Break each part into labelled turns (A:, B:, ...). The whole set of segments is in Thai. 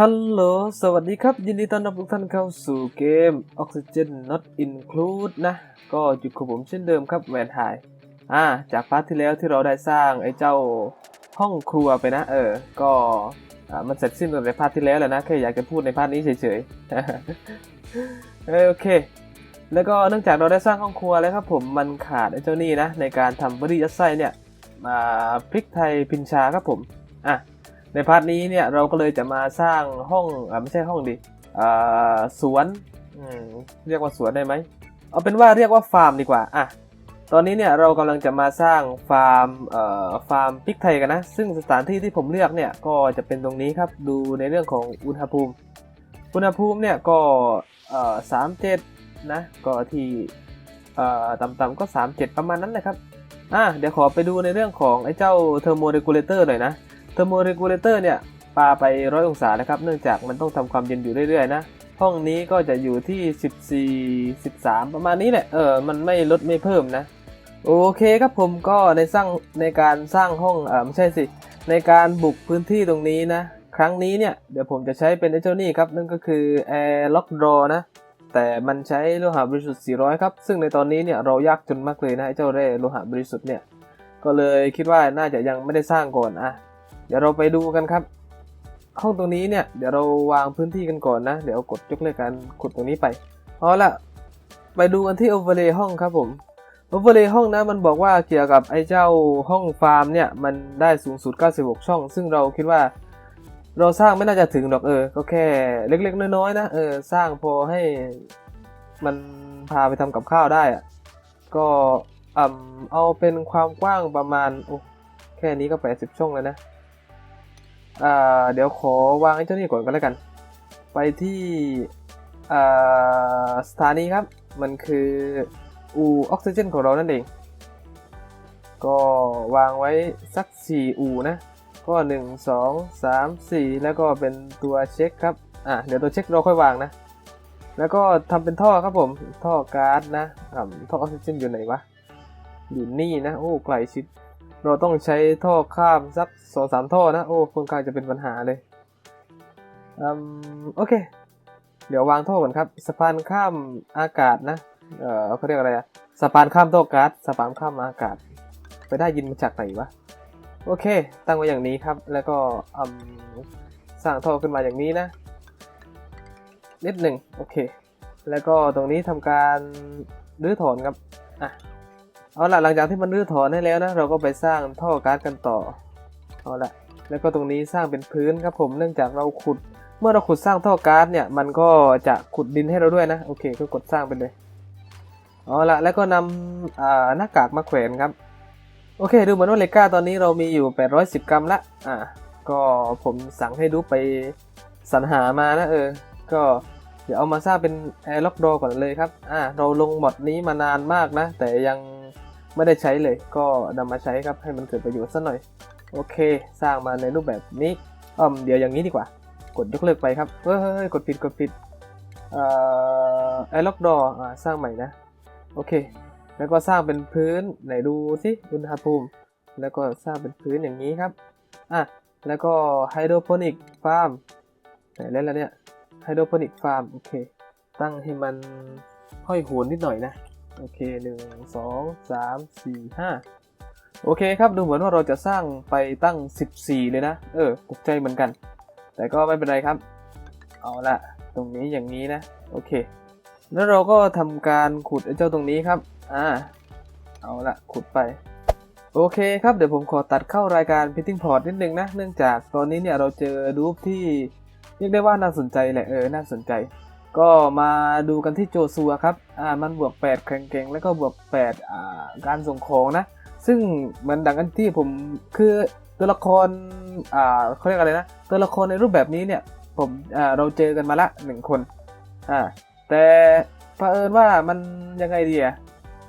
A: ฮัลโหล สวัสดีครับ ยินดีต้อนรับทุกท่านเข้าสู่เกม Oxygen Not Include นะ ก็อยู่กับผมเช่นเดิมครับแวนไทยอ่า จากพาร์ทที่แล้วที่เราได้สร้างไอ้เจ้าห้องครัวไปนะ เออ ก็อ่ามันเสร็จสิ้นตั้งแต่พาร์ทที่แล้วแหละนะ แค่อยากจะพูดในพาร์ทนี้เฉยๆ เออโอเค แล้วก็เนื่องจากเราได้สร้างห้องครัวแล้วครับผมมันขาดไอ้เจ้านี่นะ ในการทำบริยัดไส้เนี่ยมาพริกไทยพินชาครับผม อะ ในพาร์ทนี้เนี่ยเราก็เลยจะมาสร้างห้องอ่าไม่ใช่ห้องดิอ่าสวนอืมเรียกว่าสวนได้ไหมเอาเป็นว่าเรียกว่าฟาร์มดีกว่าอะตอนนี้เนี่ยเรากำลังจะมาสร้างฟาร์มเอ่อฟาร์มพริกไทยกันนะ ซึ่งสถานที่ที่ผมเลือกเนี่ยก็จะเป็นตรงนี้ครับดูในเรื่องของอุณหภูมิ อุณหภูมิเนี่ยก็เอ่อสามเจ็ดนะก็ที่เอ่อต่ำๆก็ 37 ประมาณนั้นแหละครับอะเดี๋ยวขอไปดูในเรื่องของไอ้เจ้าเทอร์โมเรกูเลเตอร์หน่อยนะ เทอร์โมเรกูเลเตอร์เนี่ยปาไปร้อยองศานะครับ เนื่องจากมันต้องทำความเย็นอยู่เรื่อยๆนะ ห้องนี้ก็จะอยู่ที่ 14 13 ประมาณนี้แหละ เออ มันไม่ลดไม่เพิ่มนะ โอเคครับผมก็ในสร้างในการสร้างห้องเออไม่ใช่สิ ในการบุกพื้นที่ตรงนี้นะ ครั้งนี้เนี่ย เดี๋ยวผมจะใช้เป็นไอ้เจ้านี่ครับ นั่นก็คือ Air Lock Draw นะ แต่มันใช้โลหะบริสุทธิ์ 400 ครับ ซึ่งในตอนนี้เนี่ยเรายากจนมากเลยนะไอ้เจ้าแร่โลหะบริสุทธิ์เนี่ย ก็เลยคิดว่าน่าจะยังไม่ได้สร้างก่อนอะ เดี๋ยวเราไปดูกันครับ ห้องตรงนี้เนี่ยเดี๋ยวเราวางพื้นที่กันก่อนนะ เดี๋ยวกดยกเลิกการขุดตรงนี้ไปเอาละไปดูกันที่ overlay ห้องครับผม overlay ห้องนะมันบอกว่าเกี่ยวกับไอ้เจ้าห้องฟาร์มเนี่ยมันได้สูงสุด 96 ช่อง ซึ่งเราคิดว่า เราสร้างไม่น่าจะถึงหรอกเออ ก็แค่เล็กๆน้อยๆนะเออสร้างพอให้มันพาไปทำกับข้าวได้อะก็อ่ำเอาเป็นความกว้างประมาณโอ้แค่นี้ก็ 80 ช่องแล้วนะ อ่าเดี๋ยวขอวางไอ้เจ้านี่ก่อนก็แล้วกัน ไปที่อ่าสถานีครับ มันคืออูออกซิเจนของเรานั่นเอง ก็วางไว้สัก 4 อูนะ ก็ 1 2 3 4 แล้วก็เป็นตัวเช็คครับ อะเดี๋ยวตัวเช็คเราค่อยวางนะ แล้วก็ทำเป็นท่อครับผม ท่อก๊าซนะอ่าท่อออกซิเจนอยู่ไหนวะ อยู่นี่นะ โอ้ไกลชิด เราต้องใช้ท่อข้ามสักสองสามท่อนะ โอ้ค่อนข้างจะเป็นปัญหาเลยอืมโอเค เดี๋ยววางท่อก่อนครับ สะพานข้ามอากาศนะ เออเขาเรียกอะไรอะสะพานข้ามท่อก๊าซสะพานข้ามอากาศ ไปได้ยินมาจากไหนวะ โอเค ตั้งไว้อย่างนี้ครับ แล้วก็อืมสร้างท่อขึ้นมาอย่างนี้นะ นิดหนึ่งโอเค แล้วก็ตรงนี้ทำการรื้อถอนครับ อะ เอาละหลังจากที่มันรื้อถอนให้แล้วนะ เราก็ไปสร้างท่อก๊าซกันต่อ เอาละแล้วก็ตรงนี้สร้างเป็นพื้นครับผม เนื่องจากเราขุด เมื่อเราขุดสร้างท่อก๊าซเนี่ย มันก็จะขุดดินให้เราด้วยนะ โอเค ก็กดสร้างไปเลย เอาละแล้วก็นำหน้ากากมาแขวนครับ โอเค ดูเหมือนว่าเลก้าตอนนี้เรามีอยู่ 810 กรัมละ อ่า ก็ผมสั่งให้ดูไปสรรหามานะเออ ก็เดี๋ยวเอามาสร้างเป็นแอร์ล็อกดอก่อนเลยครับ อ่า เราลงหมดนี้มานานมากนะ แต่ยัง ไม่ได้ใช้เลยก็นำมาใช้ครับให้มันเกิดประโยชน์สักหน่อย โอเค สร้างมาในรูปแบบนี้อืมเดี๋ยวอย่างนี้ดีกว่า กดยกเลิกไปครับเฮ้ยเฮ้ยเฮ้ยกดผิดกดผิดเอ่อแอล็อกดออ่าสร้างใหม่นะ โอเค แล้วก็สร้างเป็นพื้นไหนดูสิอุณหภูมิ แล้วก็สร้างเป็นพื้นอย่างนี้ครับอะแล้วก็ไฮโดรโปนิกฟาร์มไหนเล่นแล้วเนี่ยไฮโดรโปนิกฟาร์มโอเค ตั้งให้มันห้อยโหนนิดหน่อยนะ โอเคหนึ่งสองสามสี่ห้าโอเคครับดูเหมือนว่าเราจะสร้างไปตั้ง 14 เลยนะ เออตกใจเหมือนกัน แต่ก็ไม่เป็นไรครับ เอาละตรงนี้อย่างนี้นะ โอเค แล้วเราก็ทำการขุดเจ้าตรงนี้ครับ อ่า เอาละขุดไป โอเคครับเดี๋ยวผมขอตัดเข้ารายการ Pitting Port นิดนึงนะ เนื่องจากตอนนี้เนี่ยเราเจอรูปที่เรียกได้ว่าน่าสนใจแหละเออน่าสนใจ ก็มาดูกันที่โจซัวครับ อ่า มันบวก 8 แข็งเก่งแล้วก็บวก 8 อ่า การส่งของนะ ซึ่งเหมือนดังกันที่ผมคือตัวละคร อ่าเขาเรียกอะไรนะ ตัวละครในรูปแบบนี้เนี่ย ผม อ่า เราเจอกันมาละหนึ่งคน อ่า แต่เผอิญว่ามันยังไงดีอะ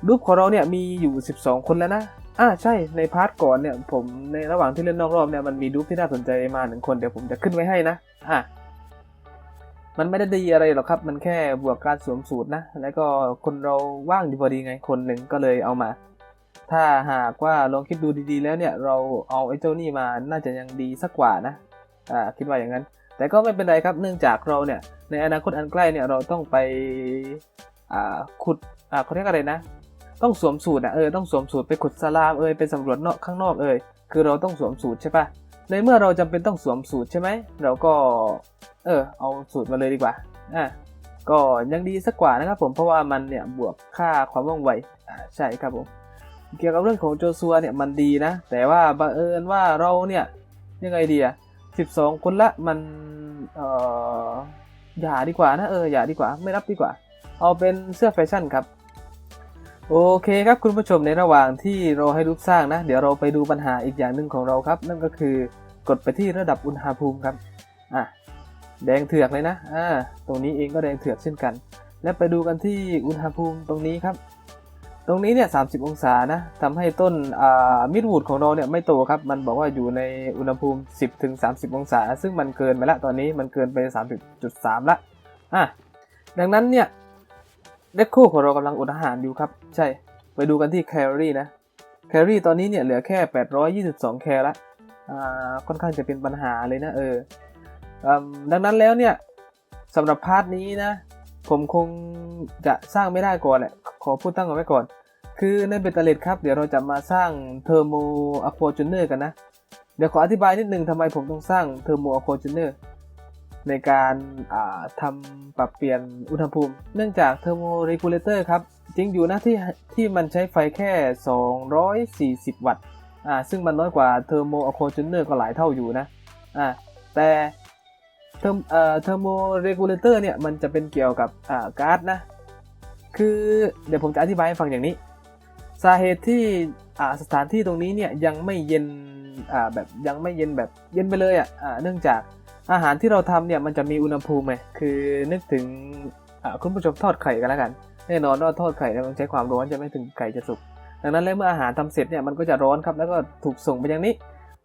A: รูปของเราเนี่ยมีอยู่ 12 คนแล้วนะ อ่า ใช่ ในพาร์ทก่อนเนี่ย ผมในระหว่างที่เล่นนอกรอบเนี่ย มันมีรูปที่น่าสนใจมาหนึ่งคน เดี๋ยวผมจะขึ้นไว้ให้นะ อ่า มันไม่ได้ดีอะไรหรอกครับ มันแค่บวกการสวมสูตรนะ แล้วก็คนเราว่างอยู่พอดีไง คนหนึ่งก็เลยเอามา ถ้าหากว่าลองคิดดูดีๆ แล้วเนี่ย เราเอาไอ้เจ้านี่มา น่าจะยังดีสักกว่านะ อ่า คิดว่าอย่างนั้น แต่ก็ไม่เป็นไรครับ เนื่องจากเราเนี่ย ในอนาคตอันใกล้เนี่ย เราต้องไป อ่า ขุด อ่าเขาเรียกอะไรนะ ต้องสวมสูตรอะเออ ต้องสวมสูตรไปขุดสลามเอยไปสำรวจนอกข้างนอกเอยคือเราต้องสวมสูตรใช่ปะในเมื่อเราจำเป็นต้องสวมสูตรใช่ไหม เราก็ เออเอาสูตรมาเลยดีกว่าอะก็ยังดีสักกว่านะครับผมเพราะว่ามันเนี่ยบวกค่าความว่องไวอ่าใช่ครับผมเกี่ยวกับเรื่องของโจซัวเนี่ยมันดีนะ แต่ว่าบังเอิญว่าเราเนี่ยยังไงดีอะ12คนละมันเอออย่าดีกว่านะเอออย่าดีกว่าไม่รับดีกว่า เอาเป็นเสื้อแฟชั่นครับ โอเคครับคุณผู้ชมในระหว่างที่เราให้รูปสร้างนะ เดี๋ยวเราไปดูปัญหาอีกอย่างหนึ่งของเราครับ นั่นก็คือกดไปที่ระดับอุณหภูมิครับอะ แดงเถือกเลยนะ อ่า ตรงนี้เองก็แดงเถือกเช่นกัน และไปดูกันที่อุณหภูมิตรงนี้ครับ ตรงนี้เนี่ย30องศานะทำให้ต้นอ่ามิดวูดของเราเนี่ยไม่โตครับ มันบอกว่าอยู่ในอุณหภูมิ 10ถึง30 องศา ซึ่งมันเกินไปละตอนนี้มันเกินไป 30.3 ละ อะ ดังนั้นเนี่ยเด็กคู่ของเรากำลังอดอาหารอยู่ครับ ใช่ ไปดูกันที่แคลอรี่นะ แคลอรี่ตอนนี้เนี่ยเหลือแค่ 822 แคลละ อ่า ค่อนข้างจะเป็นปัญหาเลยนะเออ ดังนั้นแล้วเนี่ยสำหรับพาร์ทนี้นะ ผมคงจะสร้างไม่ได้ก่อนแหละขอพูดตั้งเอาไว้ก่อน คือในเบตาเลตครับ เดี๋ยวเราจะมาสร้างเทอร์โมอะควาจูเนอร์กันนะ เดี๋ยวขออธิบายนิดนึงทำไมผมต้องสร้างเทอร์โมอะควาจูเนอร์ในการาทำปรับเปลี่ยนอุณหภูมิ เนื่องจากเทอร์โมเรกูเลเตอร์ครับ จริงอยู่นะที่ที่มันใช้ไฟแค่ 240 วัตต์อ่าซึ่งมันน้อยกว่าเทอร์โมอะคจูเนอร์ก็หลายเท่าอยู่นะอ่าแต่ เทอร์เอ่อเทอร์โมเรกูเลเตอร์เนี่ยมันจะเป็นเกี่ยวกับอ่าก๊าซนะคือเดี๋ยวผมจะอธิบายให้ฟังอย่างนี้ สาเหตุที่อ่าสถานที่ตรงนี้เนี่ยยังไม่เย็นอ่าแบบยังไม่เย็นแบบเย็นไปเลยอะอ่าเนื่องจากอาหารที่เราทำเนี่ยมันจะมีอุณหภูมิไงคือนึกถึงอ่าคุณผู้ชมทอดไข่กันแล้วกัน แน่นอนว่าทอดไข่เนี่ยมันใช้ความร้อนจะไม่ถึงไข่จะสุก ดังนั้นแล้วเมื่ออาหารทำเสร็จเนี่ยมันก็จะร้อนครับแล้วก็ถูกส่งไปอย่างนี้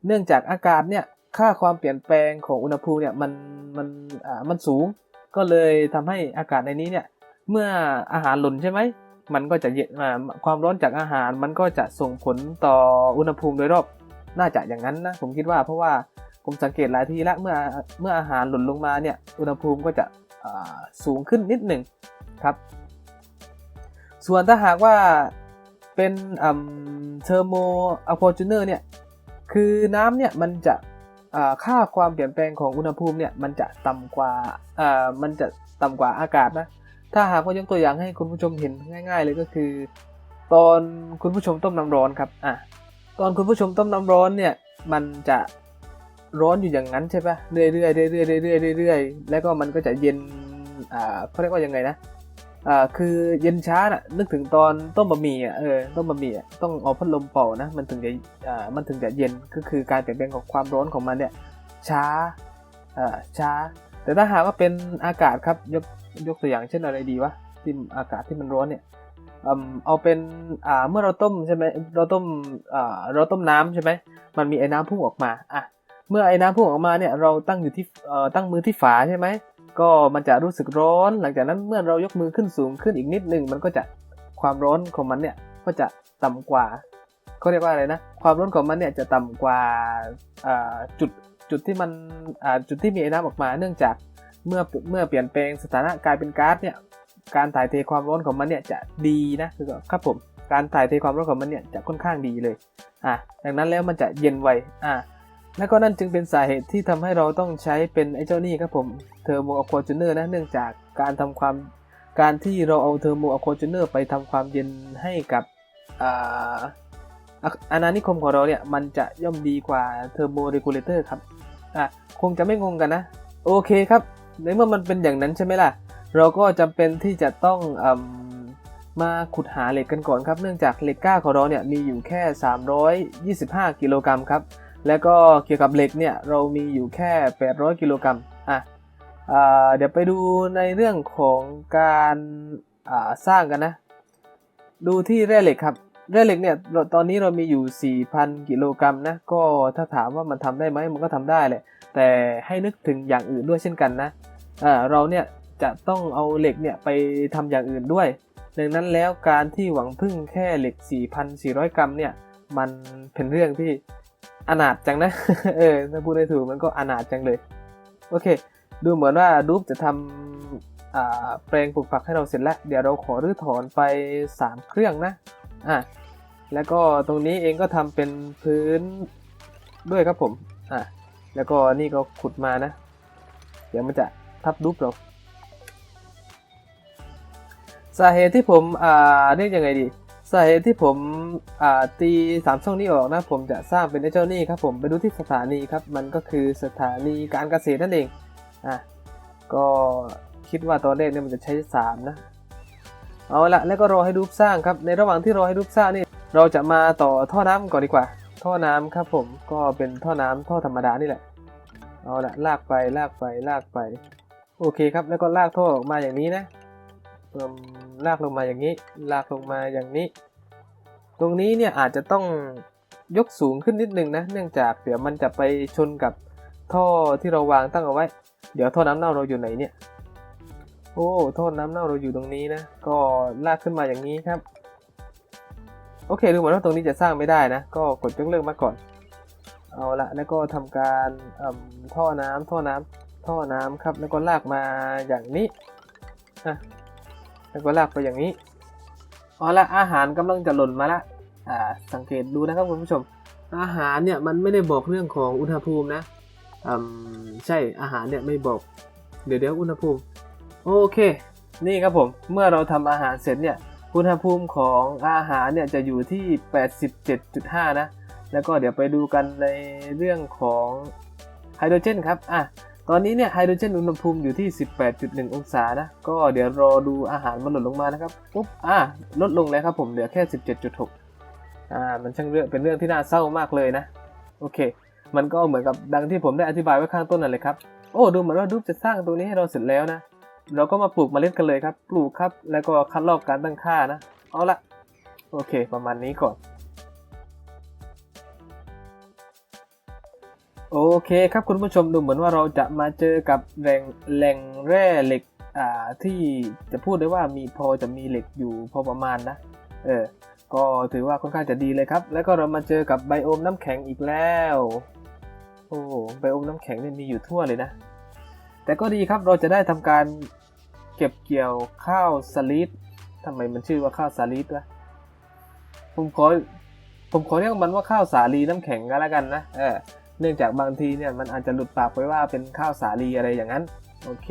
A: เนื่องจากอากาศเนี่ย ค่าความเปลี่ยนแปลงของอุณหภูมิเนี่ยมันมันอ่ามันสูง ก็เลยทำให้อากาศในนี้เนี่ยเมื่ออาหารหล่นใช่ไหมมันก็จะเย็นอ่าความร้อนจากอาหารมันก็จะส่งผลต่ออุณหภูมิโดยรอบน่าจะอย่างนั้นนะผมคิดว่าเพราะว่าผมสังเกตหลายทีแล้วเมื่อเมื่ออาหารหล่นลงมาเนี่ยอุณหภูมิก็จะอ่าสูงขึ้นนิดหนึ่งครับ ส่วนถ้าหากว่าเป็นเทอร์โมอะควาจูเนอร์เนี่ยคือน้ำเนี่ยมันจะ ค่าความเปลี่ยนแปลงของอุณหภูมิเนี่ยมันจะต่ำกว่ามันจะต่ำกว่าอากาศนะถ้าหากว่ายกตัวอย่างให้คุณผู้ชมเห็นง่าย ๆ เลยก็คือ ตอนคุณผู้ชมต้มน้ำร้อนครับอะตอนคุณผู้ชมต้มน้ำร้อนเนี่ยมันจะร้อนอยู่อย่างนั้นใช่ปะเรื่อยๆเรื่อยๆเรื่อยๆเรื่อยๆแล้วก็มันก็จะเย็นอ่าเขาเรียกว่ายังไงนะ อ่าคือเย็นช้าน่ะนึกถึงตอนต้มบะหมี่อะเออต้มบะหมี่อะต้องเอาพัดลมเป่านะมันถึงจะอ่ามันถึงจะเย็นก็คือการเปลี่ยนแปลงของความร้อนของมันเนี่ยช้าอ่าช้า แต่ถ้าหากว่าเป็นอากาศครับยกยกตัวอย่างเช่นอะไรดีวะที่อากาศที่มันร้อนเนี่ยเอาเป็นอ่าเมื่อเราต้มใช่ไหมเราต้มอ่าเราต้มน้ำใช่ไหมมันมีไอ้น้ำพุ่งออกมาอะเมื่อไอ้น้ำพุ่งออกมาเนี่ยเราตั้งอยู่ที่เอ่อตั้งมือที่ฝาใช่ไหม ก็มันจะรู้สึกร้อน หลังจากนั้นเมื่อเรายกมือขึ้นสูงขึ้นอีกนิดนึงมันก็จะความร้อนของมันเนี่ยก็จะต่ำกว่าเขาเรียกว่าอะไรนะ ความร้อนของมันเนี่ยจะต่ำกว่าจุดจุดที่มันจุดที่มีไอ้น้ำออกมา เนื่องจากเมื่อเมื่อเปลี่ยนแปลงสถานะกลายเป็นก๊าซเนี่ยการถ่ายเทความร้อนของมันเนี่ยจะดีนะคือครับผมการถ่ายเทความร้อนของมันเนี่ยจะค่อนข้างดีเลยอะดังนั้นแล้วมันจะเย็นไวอะ และก็นั่นจึงเป็นสาเหตุที่ทำให้เราต้องใช้เป็นไอ้เจ้านี่ครับผมเทอร์โมอะควาจูเนอร์นะเนื่องจากการทำความการที่เราเอาเทอร์โมอะควาจูเนอร์ไปทำความเย็นให้กับอาอาณานิคมของเราเนี่ยมันจะย่อมดีกว่าเทอร์โมเรกูเลเตอร์ครับอะคงจะไม่งงกันนะ โอเคครับในเมื่อมันเป็นอย่างนั้นใช่ไหมล่ะ เราก็จำเป็นที่จะต้องอมมาขุดหาเหล็กกันก่อนครับ เนื่องจากเหล็กก้าของเราเนี่ยมีอยู่แค่ 325 กิโลกรัมครับ แล้วก็เกี่ยวกับเหล็กเนี่ยเรามีอยู่แค่ 800 กิโลกรัมอะอ่าเดี๋ยวไปดูในเรื่องของการสร้างกันนะ ดูที่แร่เหล็กครับ แร่เหล็กเนี่ยตอนนี้เรามีอยู่ 4,000 กิโลกรัมนะ ก็ถ้าถามว่ามันทำได้ไหมมันก็ทำได้แหละ แต่ให้นึกถึงอย่างอื่นด้วยเช่นกันนะเราเนี่ยจะต้องเอาเหล็กเนี่ยไปทำอย่างอื่นด้วย ดังนั้นแล้วการที่หวังพึ่งแค่เหล็ก 4,400 กรัมเนี่ยมันเป็นเรื่องที่ อนาถจังนะ เออถ้าพูดได้ถูกมันก็อนาถจังเลย โอเค ดูเหมือนว่าดูปจะทำอ่าแปลงปลูกผักให้เราเสร็จแล้ว เดี๋ยวเราขอรื้อถอนไป 3 เครื่องนะ อะ แล้วก็ตรงนี้เองก็ทำเป็นพื้นด้วยครับผม อะ แล้วก็นี่ก็ขุดมานะ เดี๋ยวมันจะทับรูปเรา สาเหตุที่ผม อ่า เรียกยังไงดี สาเหตุที่ผมตีสามช่องนี้ออกนะ ผมจะสร้างเป็นไอ้เจ้านี่ครับผมไปดูที่สถานีครับ มันก็คือสถานีการเกษตรนั่นเองอะก็คิดว่าตอนแรกเนี่ยมันจะใช้สามนะ เอาละแล้วก็รอให้รูปสร้างครับ ในระหว่างที่รอให้รูปสร้างนี่เราจะมาต่อท่อน้ำก่อนดีกว่า ท่อน้ำครับผมก็เป็นท่อน้ำท่อธรรมดานี่แหละ เอาละลากไปลากไปลากไป โอเคครับ แล้วก็ลากท่อออกมาอย่างนี้นะ เอิ่มลากลงมาอย่างนี้ ลากลงมาอย่างนี้ ตรงนี้เนี่ยอาจจะต้องยกสูงขึ้นนิดนึงนะ เนื่องจากเดี๋ยวมันจะไปชนกับท่อที่เราวางตั้งเอาไว้ เดี๋ยวท่อน้ำเน่าเราอยู่ไหนเนี่ย โอ้ท่อน้ำเน่าเราอยู่ตรงนี้นะ ก็ลากขึ้นมาอย่างนี้ครับ โอเคดูเหมือนว่าตรงนี้จะสร้างไม่ได้นะ ก็กดยกเลิกมาก่อน เอาละแล้วก็ทำการท่อน้ำท่อน้ำท่อน้ำครับ แล้วก็ลากมาอย่างนี้อะ แล้วก็ลากไปอย่างนี้เอาละอาหารกำลังจะหล่นมาละอ่าสังเกตดูนะครับคุณผู้ชม อาหารเนี่ยมันไม่ได้บอกเรื่องของอุณหภูมินะอืมใช่อาหารเนี่ยไม่บอก เดี๋ยวเดี๋ยวอุณหภูมิ โอเค นี่ครับผมเมื่อเราทำอาหารเสร็จเนี่ยอุณหภูมิของอาหารเนี่ยจะอยู่ที่ 87.5 นะ แล้วก็เดี๋ยวไปดูกันในเรื่องของไฮโดรเจนครับ อะ ตอนนี้เนี่ยไฮโดรเจนอุณหภูมิอยู่ที่ 18.1 องศานะ ก็เดี๋ยวรอดูอาหารมันลดลงมานะครับ ปุ๊บ อะลดลงแล้วครับผม เหลือแค่ 17.6 อ่า มันช่างเรื่อง เป็นเรื่องที่น่าเศร้ามากเลยนะ โอเค มันก็เหมือนกับดังที่ผมได้อธิบายไว้ข้างต้นนั่นเลยครับ โอ้ ดูเหมือนว่าดูปจะสร้างตัวนี้ให้เราเสร็จแล้วนะ เราก็มาปลูกมเมล็ดกันเลยครับ ปลูกครับ แล้วก็คัดลอกการตั้งค่านะ เอาละ โอเค ประมาณนี้ก่อน โอเคครับคุณผู้ชมดูเหมือนว่าเราจะมาเจอกับแหล่งแหล่งแร่เหล็กอ่าที่จะพูดได้ว่ามีพอจะมีเหล็กอยู่พอประมาณนะ เออ ก็ถือว่าค่อนข้างจะดีเลยครับ แล้วก็เรามาเจอกับไบโอมน้ำแข็งอีกแล้ว โอ้ไบโอมน้ำแข็งเนี่ยมีอยู่ทั่วเลยนะ แต่ก็ดีครับเราจะได้ทำการเก็บเกี่ยวข้าวสลิดทำไมมันชื่อว่าข้าวสาลิดวะผมขอผมขอเรียกมันว่าข้าวสาลีน้ำแข็งก็แล้วกันนะ เออ เนื่องจากบางทีเนี่ยมันอาจจะหลุดปากไปว่าเป็นข้าวสาลีอะไรอย่างนั้น โอเค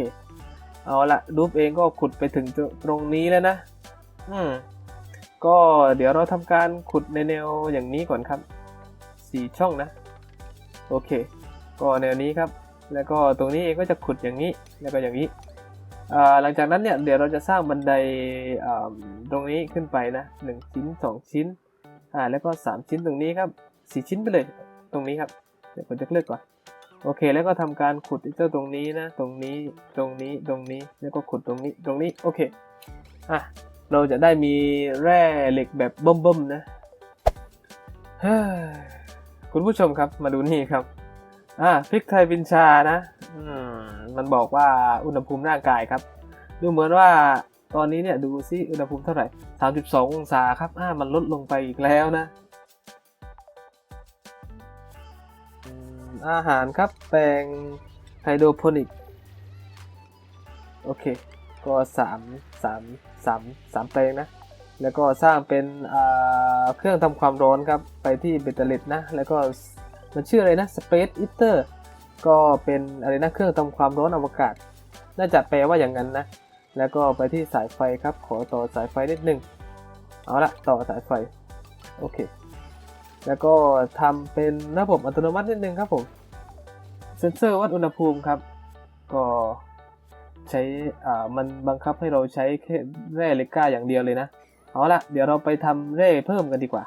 A: เอาละรูปเองก็ขุดไปถึงตรงนี้แล้วนะ อืม ก็เดี๋ยวเราทำการขุดในแนวอย่างนี้ก่อนครับสี่ช่องนะ โอเค ก็แนวนี้ครับ แล้วก็ตรงนี้เองก็จะขุดอย่างนี้ แล้วก็อย่างนี้หลังจากนั้นเนี่ยเดี๋ยวเราจะสร้างบันไดตรงนี้ขึ้นไปนะหนึ่งชิ้นสองชิ้นอ่าแล้วก็สามชิ้นตรงนี้ครับสี่ชิ้นไปเลยตรงนี้ครับ เดี๋ยวผมจะเลือกก่อนโอเค แล้วก็ทำการขุดเจ้าตรงนี้นะ ตรงนี้ตรงนี้ตรงนี้ แล้วก็ขุดตรงนี้ตรงนี้โอเคอะเราจะได้มีแร่เหล็กแบบเบิ่มๆนะคุณผู้ชมครับมาดูนี่ครับอ่าพริกไทยบินชานะอืมมันบอกว่าอุณหภูมิร่างกายครับ ดูเหมือนว่าตอนนี้เนี่ยดูซิอุณหภูมิเท่าไหร่ 32 องศาครับอ่ามันลดลงไปอีกแล้วนะ อาหารครับ แปลงไฮโดรโปนิก โอเค ก็สามสามสามสามแปลงนะ แล้วก็สร้างเป็นเครื่องทำความร้อนครับ ไปที่เบตเตอร์เลตนะ แล้วก็มันชื่ออะไรนะ Space Eater ก็เป็นอะไรนะเครื่องทำความร้อนอวกาศ น่าจะแปลว่าอย่างนั้นนะ แล้วก็ไปที่สายไฟครับ ขอต่อสายไฟนิดนึง เอาละต่อสายไฟ โอเค แล้วก็ทำเป็นระบบอัตโนมัตินิดนึงครับผม เซ็นเซอร์วัดอุณหภูมิครับ ก็ใช้อ่ามันบังคับให้เราใช้แค่แร่เลกก้าอย่างเดียวเลยนะ เอาละเดี๋ยวเราไปทำแร่เพิ่มกันดีกว่า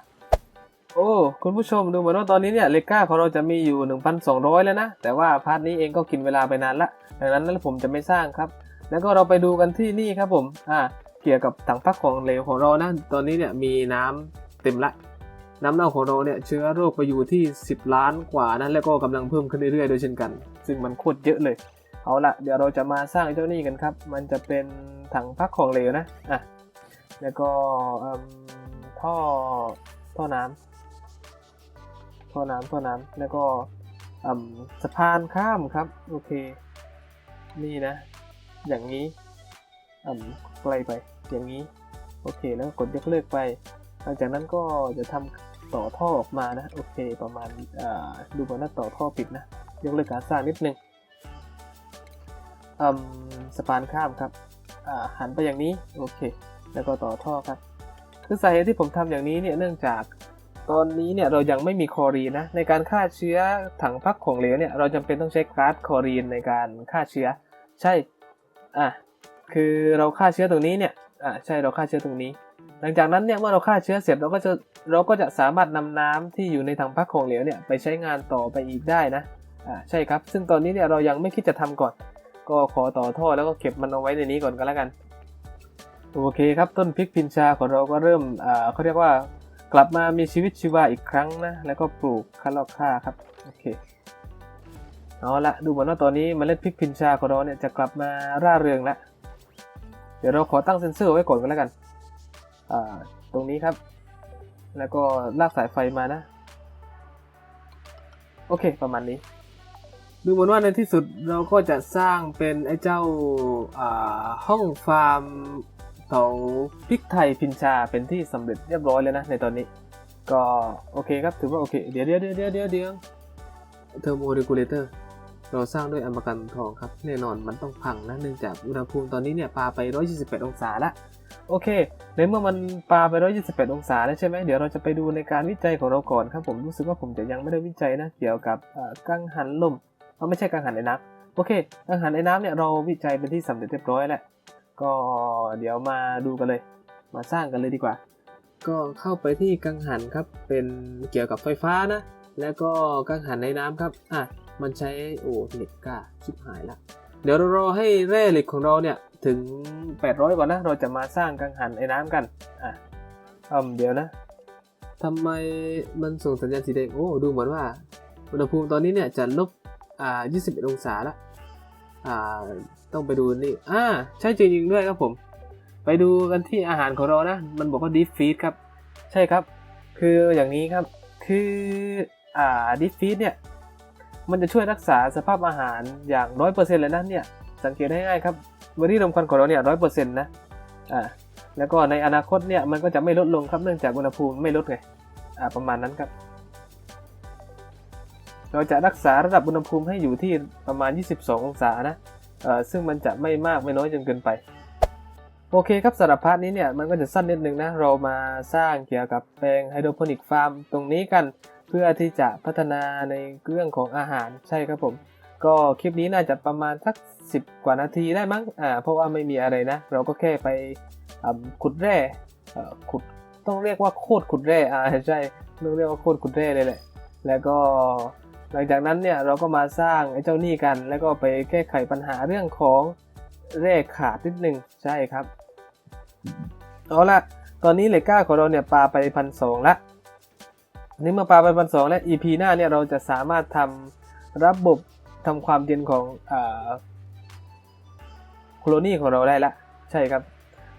A: โอ้ คุณผู้ชมดูเหมือนว่าตอนนี้เนี่ยเลกก้าของเราจะมีอยู่ 1,200 แล้วนะ แต่ว่าพาร์ทนี้เองก็กินเวลาไปนานละดังนั้นแล้วผมจะไม่สร้างครับ แล้วก็เราไปดูกันที่นี่ครับผม อ่า เกี่ยวกับถังพักของเหลวของเรานะ ตอนนี้เนี่ยมีน้ำเต็มละ น้ำเน่าของเราเนี่ยเชื้อโรคไปอยู่ที่ 10 ล้านกว่านะแล้วก็กำลังเพิ่มขึ้นเรื่อยๆโดยเช่นกัน ซึ่งมันโคตรเยอะเลย เอาละเดี๋ยวเราจะมาสร้างเจ้านี่กันครับ มันจะเป็นถังพักของเหลวนะอะแล้วก็ท่อท่อน้ำท่อน้ำท่อน้ำแล้วก็สะพานข้ามครับโอเค นี่นะ อย่างนี้อ่าไกลไปอย่างนี้โอเคแล้วกดยกเลิกไปหลังจากนั้นก็จะทำ ต่อท่อออกมานะโอเคประมาณดูเหมือนว่าต่อท่อปิดนะยกเลิกการสร้างนิดนึงอืมสปานข้ามครับหันไปอย่างนี้โอเค แล้วก็ต่อท่อครับ คือสาเหตุที่ผมทำอย่างนี้เนี่ยเนื่องจากตอนนี้เนี่ยเรายังไม่มีคอรีนนะในการฆ่าเชื้อถังพักของเหลวเนี่ยเราจำเป็นต้องใช้ก๊าซคอรีนในการฆ่าเชื้อ ใช่อะคือเราฆ่าเชื้อตรงนี้เนี่ยอ่าใช่เราฆ่าเชื้อตรงนี้ หลังจากนั้นเนี่ยเมื่อเราฆ่าเชื้อเสร็จเราก็จะเราก็จะสามารถนำน้ำที่อยู่ในถังพักของเหลวเนี่ยไปใช้งานต่อไปอีกได้นะอ่าใช่ครับ ซึ่งตอนนี้เนี่ยเรายังไม่คิดจะทำก่อน ก็ขอต่อท่อแล้วก็เก็บมันเอาไว้ในนี้ก่อนก็แล้วกันโอเคครับต้นพริกพินชาของเราก็เริ่มอ่าเขาเรียกว่ากลับมามีชีวิตชีวาอีกครั้งนะแล้วก็ปลูกคาร์ลอกค่าครับโอเคเอาละดูเหมือนว่าตอนนี้มเมล็ดพริกพินชาของเราเนี่ยจะกลับมาร่าเริงแล้วเดี๋ยวเราขอตั้งเซ็นเซอร์ไว้ก่อนก็แล้วกัน ตรงนี้ครับ แล้วก็ลากสายไฟมานะ โอเค ประมาณนี้ ดูเหมือนว่าในที่สุดเราก็จะสร้างเป็นไอ้เจ้าห้องฟาร์มเตาพริกไทยพินชาเป็นที่สำเร็จเรียบร้อยแล้วนะในตอนนี้ ก็โอเคครับถือว่าโอเค เดี๋ยวเดี๋ยวเดี๋ยวเดี๋ยวเดี๋ยวเทอร์โมเรกูเลเตอร์เราสร้างด้วยอมกันทองครับ แน่นอนมันต้องพังนะ เนื่องจากอุณหภูมิตอนนี้เนี่ย ปาไป 128 องศาละ โอเค ในเมื่อมันปาไป 128 องศาแล้วใช่ไหมเดี๋ยวเราจะไปดูในการวิจัยของเราก่อนครับผมรู้สึกว่าผมจะยังไม่ได้วิจัยนะ เกี่ยวกับกังหันลมเอาไม่ใช่กังหันไอ้น้ำโอเค กังหันไอ้น้ำเนี่ยเราวิจัยเป็นที่สำเร็จเรียบร้อยแล้ว ก็เดี๋ยวมาดูกันเลย มาสร้างกันเลยดีกว่า ก็เข้าไปที่กังหันครับ เป็นเกี่ยวกับไฟฟ้านะ แล้วก็กังหันในน้ำครับ อะ มันใช้โอ้เหล็กกล้าชิบหายละ เดี๋ยวเรารอให้แร่เหล็กของเราเนี่ย ถึง 800 ก่อนนะ เราจะมาสร้างกังหันไอ้น้ำกัน อะอืมเดี๋ยวนะทำไมมันส่งสัญญาณสีแดง โอ้ ดูเหมือนว่า อุณหภูมิตอนนี้เนี่ยจะลบ อ่า 21 องศาละอ่า ต้องไปดูนี่ อ่า ใช่จริงๆด้วยครับผม ไปดูกันที่อาหารของเรานะ มันบอกว่า deep feed ครับ ใช่ครับ คืออย่างนี้ครับ คือ อ่า deep feed เนี่ย มันจะช่วยรักษาสภาพอาหารอย่างร้อยเปอร์เซ็นต์เลยนะเนี่ย สังเกตให้ง่ายครับ บริลมควันของเราเนี่ยร้อยเปอร์เซ็นต์นะอ่าแล้วก็ในอนาคตเนี่ยมันก็จะไม่ลดลงครับเนื่องจากอุณหภูมิไม่ลดไงอ่าประมาณนั้นครับ เราจะรักษาระดับอุณหภูมิให้อยู่ที่ประมาณ 22 องศานะเอ่อซึ่งมันจะไม่มากไม่น้อยจนเกินไป โอเคครับสำหรับพาร์ทนี้เนี่ยมันก็จะสั้นนิดนึงนะ เรามาสร้างเกี่ยวกับแปลงไฮโดรโปนิกฟาร์มตรงนี้กัน เพื่อที่จะพัฒนาในเรื่องของอาหารใช่ครับผม ก็คลิปนี้น่าจะประมาณสัก 10 กว่านาทีได้มั้งอ่าเพราะว่าไม่มีอะไรนะ เราก็แค่ไปขุดแร่ขุดต้องเรียกว่าโคตรขุดแร่อ่าใช่ต้องเรียกว่าโคตรขุดแร่เลยแหละ แล้วก็หลังจากนั้นเนี่ยเราก็มาสร้างไอ้เจ้านี่กัน แล้วก็ไปแก้ไขปัญหาเรื่องของแร่ขาดนิดนึงใช่ครับเอาละตอนนี้เหล็กก้าของเราเนี่ยปลาไปพันสองละนี่เมื่อปาไปพันสองแล้ว EP หน้าเนี่ยเราจะสามารถทำระบบ ทำความเย็นของอ่าโคโลนีของเราได้ละ ใช่ครับ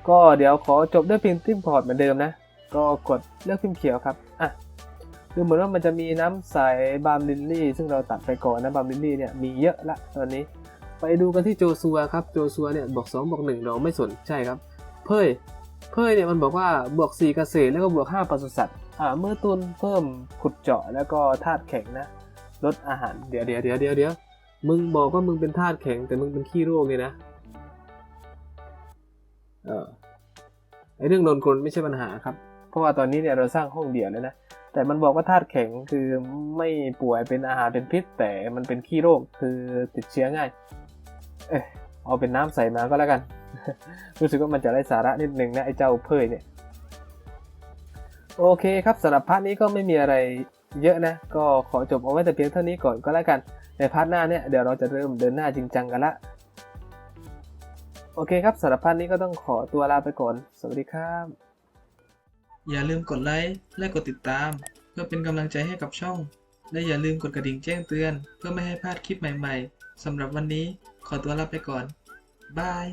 A: ก็เดี๋ยวขอจบด้วยพิมพ์ติ้มพอร์ตเหมือนเดิมนะ ก็กดเลือกพิมพ์เขียวครับอะดูเหมือนว่ามันจะมีน้ำใสบาร์มลิลลี่ ซึ่งเราตัดไปก่อนนะบาร์มลิลลี่เนี่ยมีเยอะละตอนนี้ ไปดูกันที่โจซัวครับโจซัวเนี่ยบอก2บอก1เราไม่สนใช่ครับ เพยเพยเนี่ยมันบอกว่าบวก4เกษตรแล้วก็บวก5ปศุสัตว์อ่าเมื่อตุนเพิ่มขุดเจาะแล้วก็ธาตุแข็งนะลดอาหารเดี๋ยวเดี๋ยวเดี๋ยวเดี๋ยวเดี๋ยว มึงบอกว่ามึงเป็นธาตุแข็งแต่มึงเป็นขี้โรคเนี่ยนะ เออไอเรื่องโดนกลนไม่ใช่ปัญหาครับ เพราะว่าตอนนี้เนี่ยเราสร้างห้องเดี่ยวแล้วนะ แต่มันบอกว่าธาตุแข็งคือไม่ป่วยเป็นอาหารเป็นพิษ แต่มันเป็นขี้โรคคือติดเชื้อง่าย เอยเอาเป็นน้ำใส่มาก็แล้วกัน รู้สึกว่ามันจะได้สาระนิดนึงนะไอ้เจ้าเพยเนี่ย โอเคครับสำหรับพาร์ทนี้ก็ไม่มีอะไรเยอะนะ ก็ขอจบเอาไว้แต่เพียงเท่านี้ก่อนก็แล้วกัน ในพาร์ทหน้าเนี่ยเดี๋ยวเราจะเริ่มเดินหน้าจริงจังกันละ โอเคครับสำหรับพาร์ทนี้ก็ต้องขอตัวลาไปก่อน สวัสดีครับ
B: อย่าลืมกดไลค์และกดติดตาม เพื่อเป็นกำลังใจให้กับช่อง และอย่าลืมกดกระดิ่งแจ้งเตือน เพื่อไม่ให้พลาดคลิปใหม่ ๆสำหรับวันนี้ขอตัวลาไปก่อนบาย